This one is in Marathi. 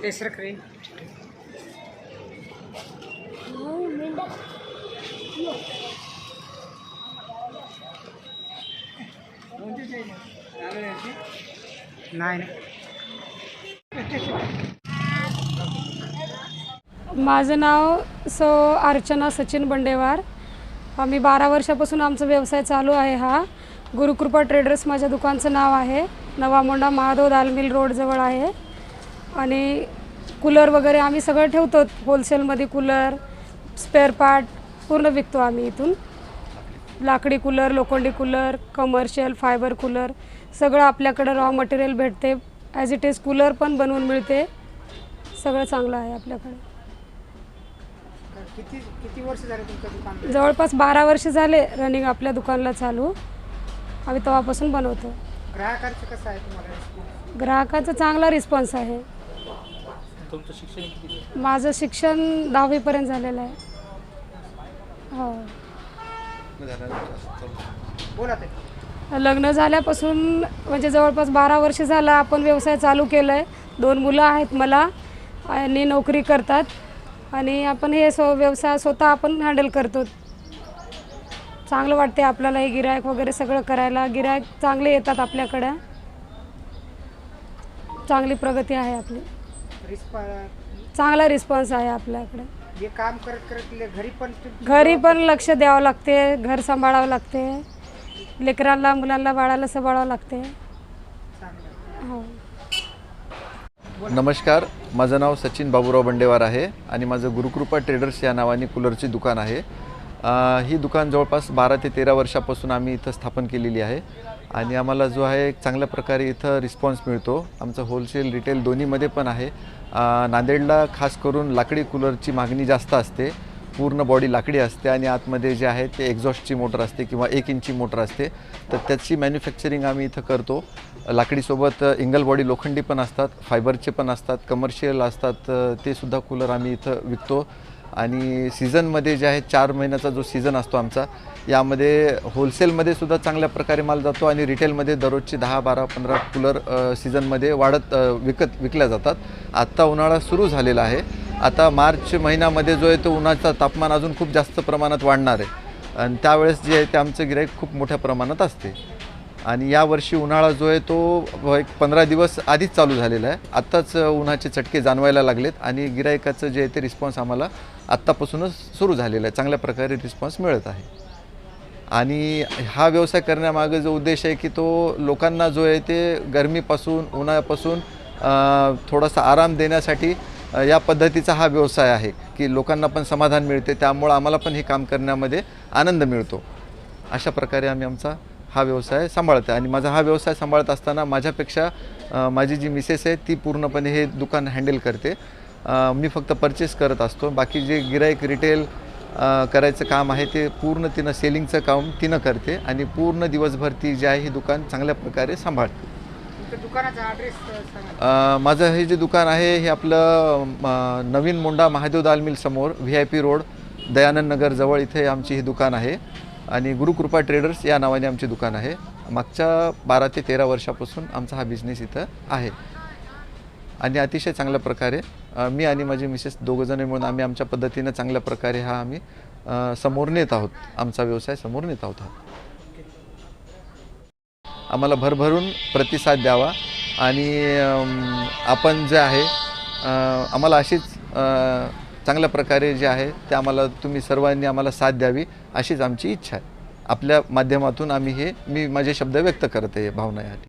केसर क्रीम. माझं नाव सो अर्चना सचिन बंडेवार. आम्ही बारा वर्षापासून आमचा व्यवसाय चालू आहे हा. गुरुकृपा ट्रेडर्स माझ्या दुकानचं नाव आहे. नवा मोंडा महादेव दालमिल रोडजवळ आहे. आणि कूलर वगैरे आम्ही सगळं ठेवतो. होलसेलमध्ये कूलर स्पेअर पार्ट पूर्ण विकतो आम्ही इथून. लाकडी कूलर लोखंडी कूलर कमर्शियल फायबर कूलर सगळं आपल्याकडं रॉ मटेरियल भेटते. ॲज इट इज कूलर पण बनवून मिळते. सगळं चांगलं आहे आपल्याकडे. किती किती वर्ष झाले तुमचं दुकान? जवळपास बारा वर्ष झाले रनिंग आपल्या दुकानला चालू. आम्ही तेव्हापासून बनवतो. ग्राहकांचं कसं आहे तुम्हाला response? ग्राहकाचा चांगला रिस्पॉन्स आहे. तुमचं शिक्षण किती माझं शिक्षण दहावीपर्यंत झालेलं आहे. हो. बोला ते. लग्न झाल्यापासून म्हणजे जवळपास बारा वर्ष झालं आपण व्यवसाय चालू केला आहे दोन मुलं आहेत मला. आणि नोकरी करतात. आणि आपण हे स्व व्यवसाय स्वतः आपण हँडल करतो. चांगलं वाटते आपल्याला हे गिरायक वगैरे सगळं करायला. गिरायक चांगले येतात आपल्याकडं. चांगली प्रगती आहे आपली. रिस्पॉन्स चांगला रिस्पॉन्स आहे आपल्याकडे. हे काम करत करत घरी पण घरी पण लक्ष द्यावं लागते. घर सांभाळावं लागते. लेकरांना मुलांना बाळाला सांभाळावं लागते. हो. नमस्कार माझं नाव सचिन बाबूराव बंडेवार आहे आणि माझं गुरुकृपा ट्रेडर्स या नावाने कूलरची दुकान आहे. ही दुकान जवळपास बारा ते तेरा वर्षापासून आम्ही इथं स्थापन केलेली आहे आणि आम्हाला जो आहे एक चांगल्या प्रकारे इथं रिस्पॉन्स मिळतो. आमचं होलसेल रिटेल दोन्हीमध्ये पण आहे. नांदेडला खास करून लाकडी कूलरची मागणी जास्त असते. पूर्ण बॉडी लाकडी असते आणि आतमध्ये जे आहे ते एक्झॉस्टची मोटर असते किंवा एक इंची मोटर असते. तर त्याची मॅन्युफॅक्चरिंग आम्ही इथं करतो. लाकडीसोबत इंगल बॉडी लोखंडी पण असतात फायबरचे पण असतात कमर्शियल असतात ते सुद्धा कूलर आम्ही इथं विकतो. आणि सीझनमध्ये जे आहे चार महिन्याचा जो सीझन असतो आमचा यामध्ये होलसेलमध्ये सुद्धा चांगल्या प्रकारे माल जातो आणि रिटेलमध्ये दररोजचे दहा बारा पंधरा कूलर सीझनमध्ये वाढत विकत विकल्या जातात. आत्ता उन्हाळा सुरू झालेला आहे. आता मार्च महिन्यामध्ये जो आहे तो उन्हाचा तापमान अजून खूप जास्त प्रमाणात वाढणार आहे. आणि त्यावेळेस जे आहे ते आमचं गिराईक खूप मोठ्या प्रमाणात असते. आणि यावर्षी उन्हाळा जो आहे तो एक पंधरा दिवस आधीच चालू झालेला आहे. आत्ताच उन्हाचे चटके जाणवायला लागलेत आणि गिरायकाचं जे आहे ते रिस्पॉन्स आम्हाला आत्तापासूनच सुरू झालेला आहे. चांगल्या प्रकारे रिस्पॉन्स मिळत आहे. आणि हा व्यवसाय करण्यामागे जो उद्देश आहे की तो लोकांना जो आहे ते गरमीपासून उन्हाळ्यापासून थोडासा आराम देण्यासाठी या पद्धतीचा हा व्यवसाय आहे की लोकांना पण समाधान मिळते त्यामुळं आम्हाला पण हे काम करण्यामध्ये आनंद मिळतो. अशा प्रकारे आम्ही आमचा हा व्यवसाय सांभाळतो आणि माझा हा व्यवसाय सांभाळत असताना माझ्यापेक्षा माझी जी मिसेस आहे ती पूर्णपणे हे दुकान हँडल करते. मी फक्त परचेस करत असतो बाकी जे गिरायक रिटेल करायचं काम आहे ते पूर्ण तिनं सेलिंगचं काम तिनं करते आणि पूर्ण दिवसभर ती जे आहे हे दुकान चांगल्या प्रकारे सांभाळते. दुकानाचा ॲड्रेस माझं हे जे दुकान आहे हे आपलं नवीन मुंडा महादेव दाल मिल समोर V I P road Dayanand Nagar जवळ इथे आमची हे दुकान आहे. आणि गुरुकृपा ट्रेडर्स या नावाने आमचे दुकान आहे. मागच्या बारा ते तेरा वर्षापासून आमचा हा बिझनेस इथं आहे. आणि अतिशय चांगल्या प्रकारे मी आणि माझी मिसेस दोघंजण मिळून आम्ही आमच्या पद्धतीनं चांगल्या प्रकारे हा आम्ही समोर नेत आहोत. आमचा व्यवसाय समोर नेत आहोत हा. आम्हाला भरभरून प्रतिसाद द्यावा. आणि आपण जे आहे आम्हाला अशीच चांगल्या प्रकारे जे आहे ते आम्हाला तुम्ही सर्वांनी आम्हाला साथ द्यावी अशीच आमची इच्छा आहे. आपल्या माध्यमातून आम्ही हे मी माझे शब्द व्यक्त करत आहे भावना यासाठी.